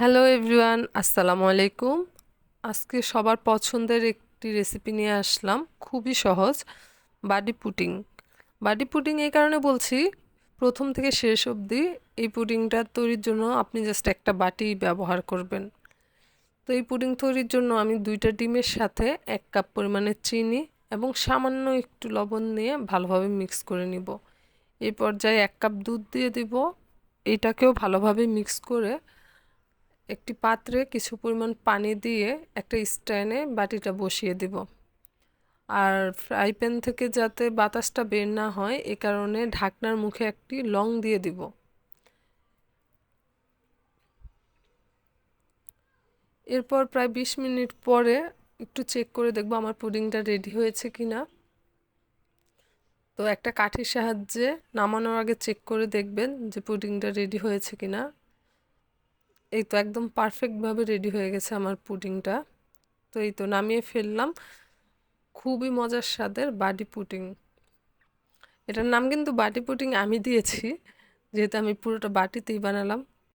Hello everyone আসসালামু আলাইকুম আজকে সবার পছন্দের একটি রেসিপি নিয়ে আসলাম। খুবই সহজ। বাডি পুডিং বাডি পুডিং এই কারণে বলছি, প্রথম থেকে শেষ অবধি এই পুডিংটা তৈরির জন্য আপনি জাস্ট একটা বাটি ব্যবহার করবেন। তো এই পুডিং তৈরির জন্য আমি দুইটা ডিমের সাথে এক কাপ পরিমাণে চিনি এবং সামান্য একটু লবণ নিয়ে ভালোভাবে মিক্স করে নিব। এই পর্যায়ে এক কাপ দুধ দিয়ে দিব। এটাকেও ভালোভাবে মিক্স করে একটি পাত্রে কিছু পরিমাণ পানি দিয়ে একটা স্ট্যান্ডে বাটিটা বসিয়ে দিব। আর ফ্রাই প্যান থেকে যাতে বাতাসটা বের না হয়, এ কারণে ঢাকনার মুখে একটি লং দিয়ে দিব। এরপর প্রায় বিশ মিনিট পরে একটু চেক করে দেখব আমার পুডিংটা রেডি হয়েছে কি না। তো একটা কাঠির সাহায্যে নামানোর আগে চেক করে দেখবেন যে পুডিংটা রেডি হয়েছে কি না। এই তো একদম পারফেক্টভাবে রেডি হয়ে গেছে আমার পুটিংটা তো এই তো নামিয়ে ফেললাম। খুবই মজার স্বাদের বাডি পুটিং এটার নাম কিন্তু বাটি পুটিং আমি দিয়েছি, যেহেতু আমি পুরোটা বাটিতেই বানালাম।